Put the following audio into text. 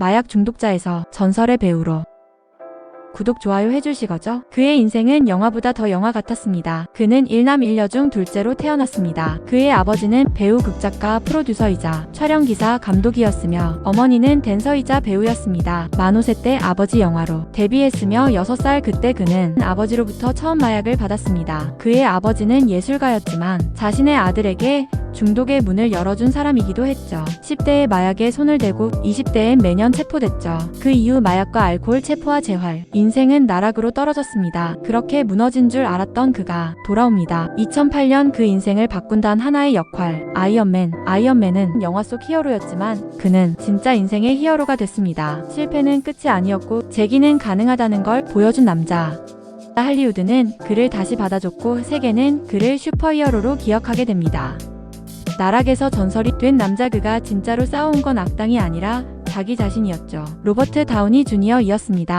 마약 중독자에서 전설의 배우로 구독, 좋아요 해주시 거죠? 그의 인생은 영화보다 더 영화 같았습니다. 그는 일남 일녀 중 둘째로 태어났습니다. 그의 아버지는 배우, 극작가, 프로듀서이자 촬영기사, 감독이었으며 어머니는 댄서이자 배우였습니다. 만 5세 때 아버지 영화로 데뷔했으며 6살 그때 그는 아버지로부터 처음 마약을 받았습니다. 그의 아버지는 예술가였지만 자신의 아들에게 중독의 문을 열어준 사람이기도 했죠. 10대에 마약에 손을 대고 20대엔 매년 체포됐죠. 그 이후 마약과 알코올 체포와 재활, 인생은 나락으로 떨어졌습니다. 그렇게 무너진 줄 알았던 그가 돌아옵니다. 2008년 그 인생을 바꾼 단 하나의 역할, 아이언맨. 아이언맨은 영화 속 히어로였지만 그는 진짜 인생의 히어로가 됐습니다. 실패는 끝이 아니었고 재기는 가능하다는 걸 보여준 남자. 할리우드는 그를 다시 받아줬고 세계는 그를 슈퍼히어로로 기억하게 됩니다. 나락에서 전설이 된 남자 그가 진짜로 싸운 건 악당이 아니라 자기 자신이었죠. 로버트 다우니 주니어이었습니다.